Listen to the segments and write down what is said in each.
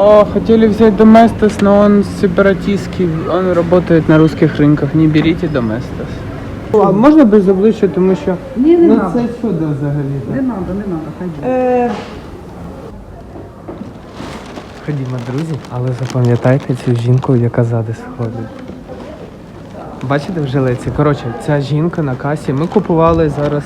О, хотели взять Доместос, но он сепаратистский, он работает на русских рынках. Не берите Доместос. А можна без обличчя, тому що Ні, не ну надо. це чудо взагалі. Не надо, не надо, хай. Е... Ходімо, друзі, але запам'ятайте цю жінку, яка ззади сходить. Бачите в жилеці? Коротше, ця жінка на касі. Ми купували зараз.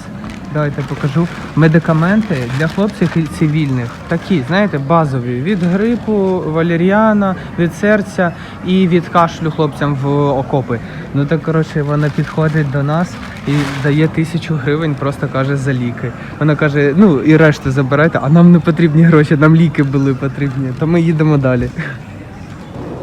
Давайте покажу медикаменти для хлопців і цивільних. Такі, знаєте, базові від грипу, валеріана, від серця і від кашлю хлопцям в окопи. Ну так коротше, вона підходить до нас і дає тисячу гривень, просто каже за ліки. Вона каже: ну і решту забирайте, а нам не потрібні гроші, нам ліки були потрібні. То ми їдемо далі.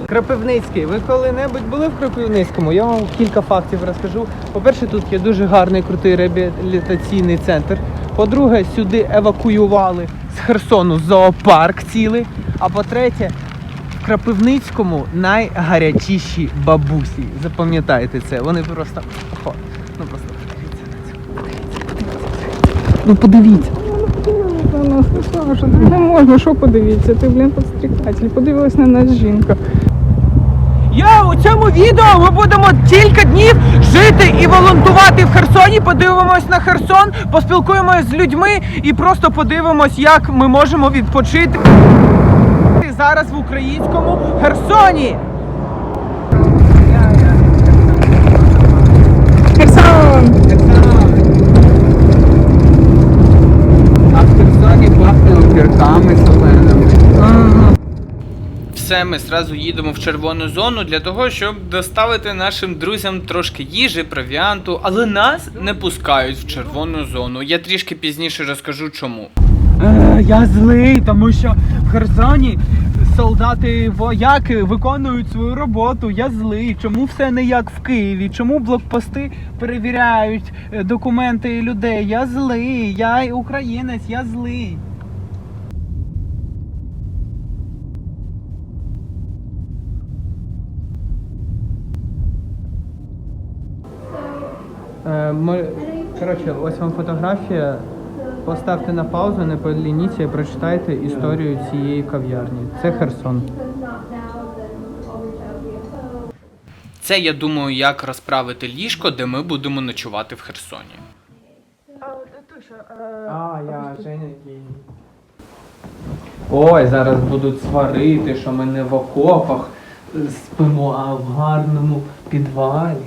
Кропивницький. Ви коли-небудь були в Кропивницькому? Я вам кілька фактів розкажу. По-перше, тут є дуже гарний крутий реабілітаційний центр. По-друге, сюди евакуювали з Херсону зоопарк цілий. А по-третє, в Кропивницькому найгарячіші бабусі. Запам'ятайте це. Вони просто. Ну просто подивіться на це. Ну подивіться. Ну, Саша, не можна, що подивіться, ти, блін, підстрікатель. Подивилась на нас жінка. Я у цьому відео ми будемо кілька днів жити і волонтувати в Херсоні. Подивимось на Херсон, поспілкуємось з людьми і просто подивимось, як ми можемо відпочити зараз в українському Херсоні. Херсон! А в Херсоні пахне огірками. Все, ми зразу їдемо в червону зону для того, щоб доставити нашим друзям трошки їжі, провіанту, але нас не пускають в червону зону. Я трішки пізніше розкажу чому. Е, я злий, тому що в Херсоні солдати вояки виконують свою роботу. Я злий. Чому все не як в Києві? Чому блокпости перевіряють е, документи людей? Я злий, я українець, я злий. Е, ми- Коротше, ось вам фотографія. Поставте на паузу, не полініться і прочитайте історію цієї кав'ярні. Це Херсон. Це я думаю, як розправити ліжко, де ми будемо ночувати в Херсоні. А, я Женя Ой, зараз будуть сварити, що ми не в окопах спимо, а в гарному підвалі.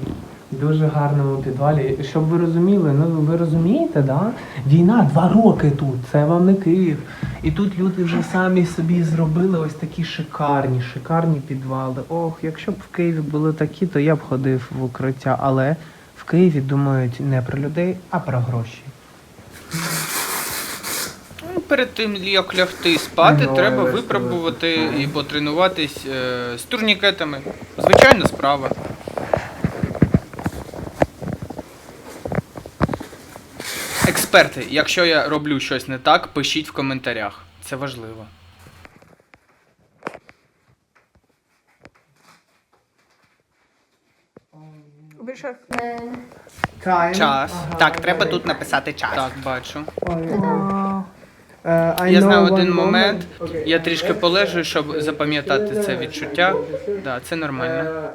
Дуже гарному підвалі. Щоб ви розуміли, ну ви розумієте, да? Війна два роки тут, це вам не Київ. І тут люди вже самі собі зробили ось такі шикарні, шикарні підвали. Ох, якщо б в Києві були такі, то я б ходив в укриття. Але в Києві думають не про людей, а про гроші. Ну, Перед тим, як лягти спати, Ну, треба випробувати і потренуватись е, з турнікетами. Звичайна справа. Експерти, якщо я роблю щось не так, пишіть в коментарях. Це важливо. Час. Так, треба тут написати час. Так, бачу. Я знаю один момент. Я трішки полежу, щоб запам'ятати це відчуття. Да, це нормально.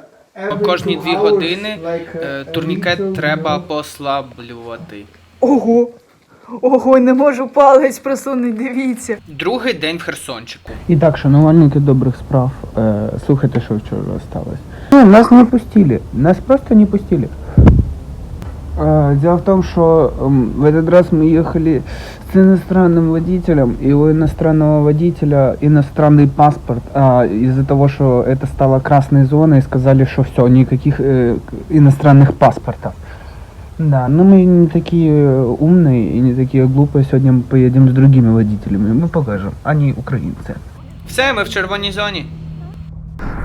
Кожні дві години е, турнікет треба послаблювати. Ого! Ого, не можу палець просунути, дивіться. Другий день в Херсончику. І так, шанувальники добрих справ, е, слухайте, що вчора сталося. Ну, нас не пустили, нас просто не пустили. Э, Дело в том, что м, в этот раз мы ехали с иностранным водителем, и у иностранного водителя иностранный паспорт. А из-за того, что это стало красной зоной, сказали, что все, никаких э, к- иностранных паспортов. Да, но мы не такие умные и не такие глупые. Сегодня мы поедем с другими водителями. Мы покажем. Они украинцы. Все, мы в червоній зоні.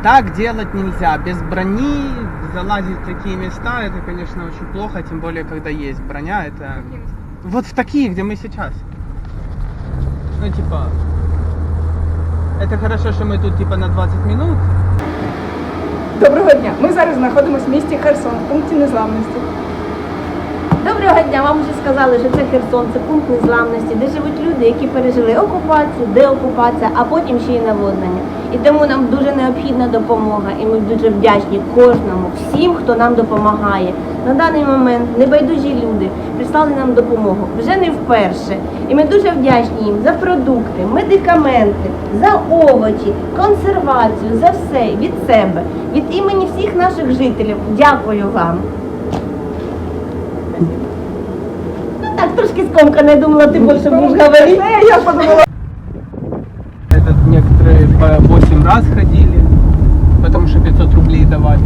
Так делать нельзя. Без брони залазить в такие места, это, конечно, очень плохо, тем более, когда есть броня, это... Вот в такие, где мы сейчас. Ну, типа... Это хорошо, что мы тут, типа, на 20 минут. Доброго дня! Ми зараз знаходимося в місті Херсон, в пункті незламності. Доброго дня, вам вже сказали, що це Херсон, це пункт незламності, де живуть люди, які пережили окупацію, деокупація, а потім ще й наводнення. І тому нам дуже необхідна допомога, і ми дуже вдячні кожному, всім, хто нам допомагає. На даний момент небайдужі люди прислали нам допомогу вже не вперше. І ми дуже вдячні їм за продукти, медикаменти, за овочі, консервацію, за все від себе, від імені всіх наших жителів. Дякую вам. так, трошки скомкана, я думала, ти більше будеш говорити. Я подумала, Этот некоторые по 8 раз ходили, потому что 500 рублей давали.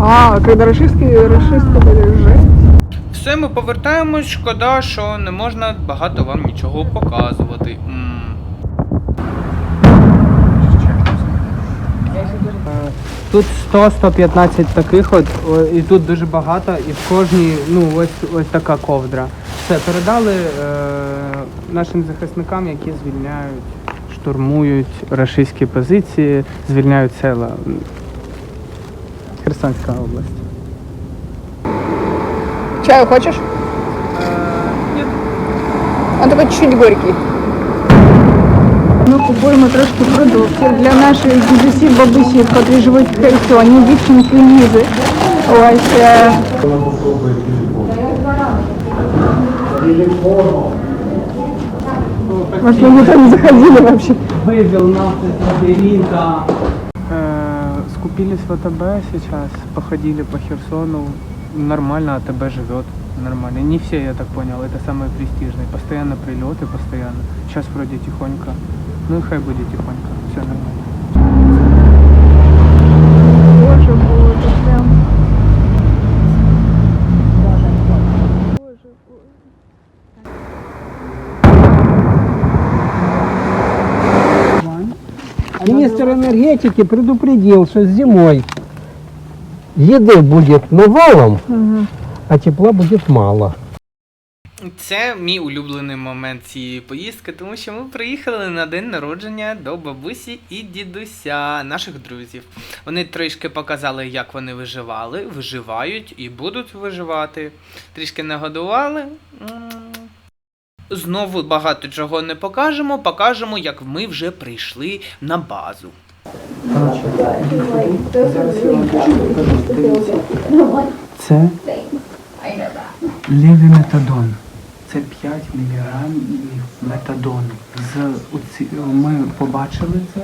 а, когда расисты, расисты были жесть. Все, ми повертаємось. Шкода, що не можна багато вам нічого показувати. М. Тут 100-115 таких от, о, і тут дуже багато, і в кожній, ну, ось, ось така ковдра. Все, передали е, нашим захисникам, які звільняють, штурмують рашистські позиції, звільняють села. Херсонська область. Чаю хочешь? Ні, Он такой чуть-чуть горький. Ми купуємо трошки продуктів для наших дідусів, бабусів, котрі живуть в Херсоні, дівчинки Лізи. Ось. е, Может, мы никуда не заходили вообще. Вывел нас из лабиринта. Э, Скупились в АТБ сейчас, походили по Херсону. Нормально АТБ живет. Нормально. Не все, я так понял, это самые престижные. Постоянно прилеты, постоянно. Сейчас вроде тихонько. Ну и хай будет тихонько. Все нормально. Энергетики предупредил, что зимой еды будет навалом, а тепла будет мало. Це мій улюблений момент цієї поїздки, тому що ми приїхали на день народження до бабусі і дідуся, наших друзів. Вони трішки показали, як вони виживали, виживають і будуть виживати. Трішки нагодували. Знову багато чого не покажемо, покажемо, як ми вже прийшли на базу. Це лівіметадон. Це 5 міліграмів метадону. З, ми побачили це.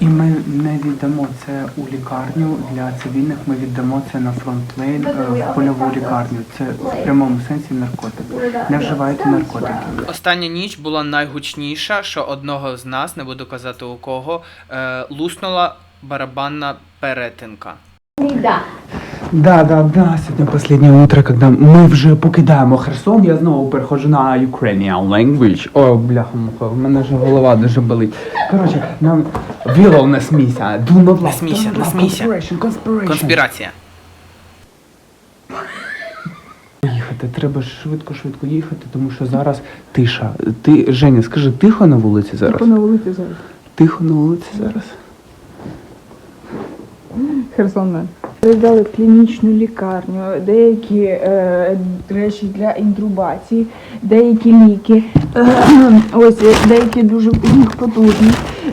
І ми не віддамо це у лікарню для цивільних. Ми віддамо це на фронтлейн е, в польову лікарню. Це в прямому сенсі наркотик. Не вживайте наркотики. Остання ніч була найгучніша, що одного з нас, не буду казати у кого, е, луснула барабанна перетинка. Да. Да, да. Сьогодні останнє утро, коли ми вже покидаємо Херсон, я знову переходжу на Ukrainian language. О, бляха муха, в мене вже голова дуже болить. Коротше, нам Willow, не смійся. Do not laugh. Не смійся, don't не laugh. смійся. Conspiration, conspiration. Конспірація. Їхати, треба швидко, швидко їхати, тому що зараз тиша. Ти, Женя, скажи, тихо на вулиці зараз? Типу на вулиці зараз. Тихо на вулиці зараз. Херсон. Да. Передали клінічну лікарню, деякі е, речі для інтрубації, деякі ліки, е, ось е, деякі дуже потужні,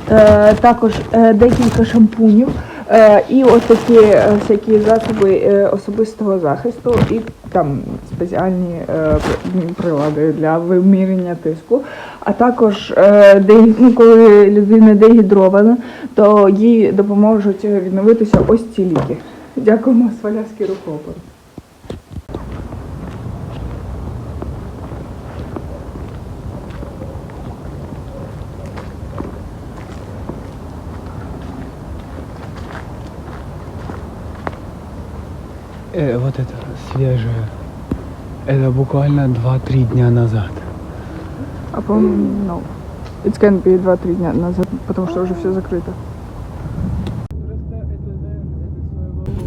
е, також е, декілька шампунів е, і ось такі е, всякі засоби е, особистого захисту і там спеціальні е, прилади для виміряння тиску. А також де, ну, коли людина дегідрована, то їй допоможуть відновитися ось ці ліки. Дякуємо Свалявський рухопор. Э, вот это свежее. Это буквально 2-3 дня назад. А по-моему, no. It's can be 2-3 дня назад, потому что уже все закрыто.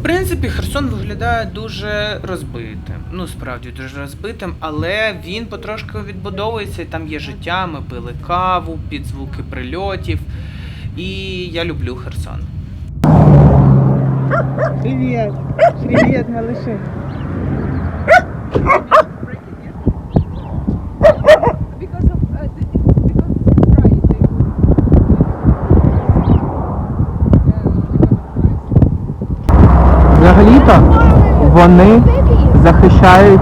В принципі, Херсон виглядає дуже розбитим. Ну, справді дуже розбитим, але він потрошки відбудовується, і там є життя, ми пили каву під звуки прильотів. І я люблю Херсон. Привіт! Привіт, малыши! Вони захищають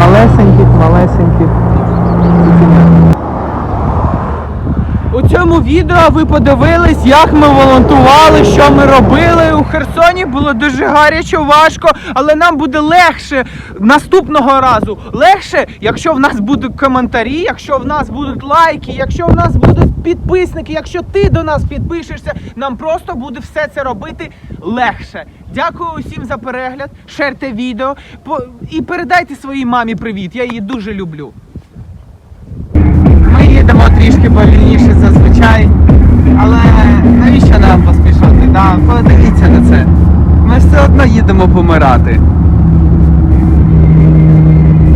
малесеньких, малесеньких цуценят. У цьому відео ви подивились, як ми волонтували, що ми робили. У Херсоні було дуже гаряче, важко, але нам буде легше наступного разу. Легше, якщо в нас будуть коментарі, якщо в нас будуть лайки, якщо в нас будуть підписники, якщо ти до нас підпишешся, нам просто буде все це робити легше. Дякую усім за перегляд. Шерте відео і передайте своїй мамі привіт. Я її дуже люблю. Ми їдемо трішки повільніше зазвичай, але навіщо нам поспішати? Да? Подивіться на це. Ми все одно їдемо помирати.